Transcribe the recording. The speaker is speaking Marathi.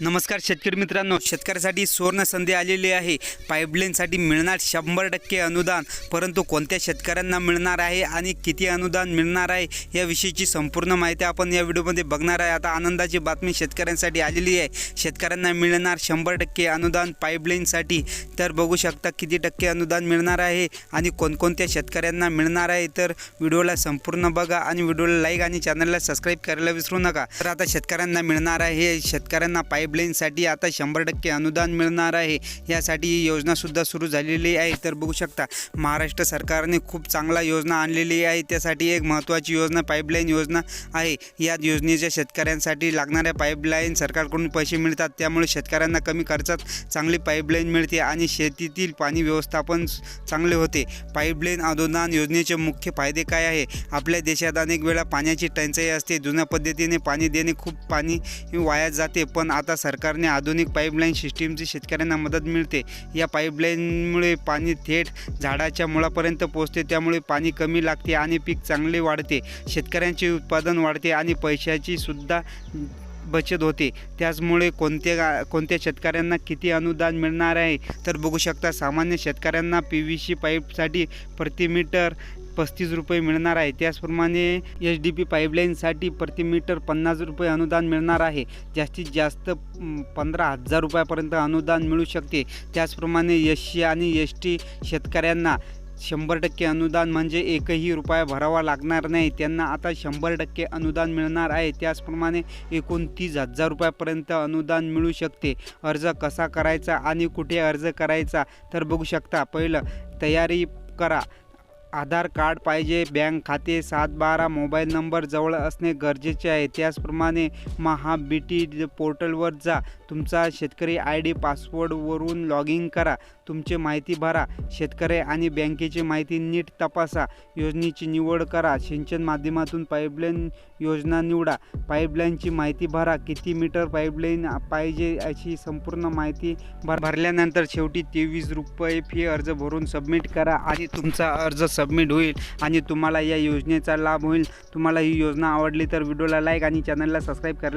नमस्कार शेतकरी मित्रांनो. शेतकऱ्यासाठी सुवर्ण संधी आलेली आहे. पाईपलाईनसाठी मिळणार शंभर टक्के अनुदान. परंतु कोणत्या शेतकऱ्यांना मिळणार आहे आणि किती अनुदान मिळणार आहे याविषयीची संपूर्ण माहिती आपण या व्हिडिओमध्ये बघणार आहे. आता आनंदाची बातमी शेतकऱ्यांसाठी आलेली आहे. शेतकऱ्यांना मिळणार शंभर टक्के अनुदान पाईपलाईनसाठी. तर बघू शकता किती टक्के अनुदान मिळणार आहे आणि कोणकोणत्या शेतकऱ्यांना मिळणार आहे. तर व्हिडिओला संपूर्ण बघा आणि व्हिडिओला लाईक आणि चॅनलला सबस्क्राईब करायला विसरू नका. तर आता शेतकऱ्यांना मिळणार आहे. शेतकऱ्यांना पाईप पाईपलाईनसाठी आता शंभर टक्के अनुदान मिळणार आहे. यासाठी ही योजनासुद्धा सुरू झालेली आहे. तर बघू शकता महाराष्ट्र सरकारने खूप चांगला योजना आणलेली आहे. त्यासाठी एक महत्त्वाची योजना पाईपलाईन योजना आहे. या योजनेच्या शेतकऱ्यांसाठी लागणाऱ्या पाईपलाईन सरकारकडून पैसे मिळतात. त्यामुळे शेतकऱ्यांना कमी खर्चात चांगली पाईपलाईन मिळते आणि शेतीतील पाणी व्यवस्थापन चांगले होते. पाईपलाईन अनुदान योजनेचे मुख्य फायदे काय आहे? आपल्या देशात अनेक वेळा पाण्याची टंचाई असते. जुन्या पद्धतीने पाणी देणे खूप पाणी वाया जाते. पण आता सरकारने आधुनिक पाईपलाईन सिस्टीमची शेतकऱ्यांना मदत मिळते. या पाईपलाईनमुळे पाणी थेट झाडाच्या मुळापर्यंत पोहोचते त्यामुळे पाणी कमी लागते आणि पीक चांगले वाढते. शेतकऱ्यांचे उत्पादन वाढते आणि पैशाची सुद्धा बचत होते. त्याचमुळे कोणत्या गा कोणत्या शेतकऱ्यांना किती अनुदान मिळणार आहे? तर बघू शकता सामान्य शेतकऱ्यांना पी व्ही सी पाईपसाठी प्रति मीटर पस्तीस रुपये मिळणार आहे. त्याचप्रमाणे एच डी पी पाईपलाईनसाठी प्रति मीटर पन्नास रुपये अनुदान मिळणार आहे. जास्तीत जास्त पंधरा हजार रुपयापर्यंत अनुदान मिळू शकते. त्याचप्रमाणे एस सी आणि एस टी शेतकऱ्यांना शंभर टक्के अनुदान म्हणजे एकही रुपया भरावा लागणार नाही. त्यांना आता शंभर टक्के अनुदान मिळणार आहे. त्याचप्रमाणे एकूण तीस हजार रुपयापर्यंत अनुदान मिळू शकते. अर्ज कसा करायचा आणि कुठे अर्ज करायचा तर बघू शकता. पहिलं तयारी करा. आधार कार्ड पाहिजे बँक खाते सात बारा मोबाईल नंबर जवळ असणे गरजेचे आहे. त्याचप्रमाणे महा बी टी पोर्टलवर जा. तुमचा शेतकरी आय डी पासवर्डवरून लॉग इन करा. तुमची माहिती भरा. शेतकरी आणि बँकेची माहिती नीट तपासा. योजनेची निवड करा. सिंचन माध्यमातून पाईपलाईन योजना निवडा. पाईपलाईनची माहिती भरा. किती मीटर पाईपलाईन पाहिजे अशी संपूर्ण माहिती भर भरल्यानंतर शेवटी तेवीस रुपये फी अर्ज भरून सबमिट करा आणि तुमचा अर्ज सबमिट होईल आणि तुम्हाला या योजनेचा लाभ होईल. तुम्हाला ही योजना आवडली तर व्हिडिओला लाईक आणि चॅनलला सबस्क्राईब करायला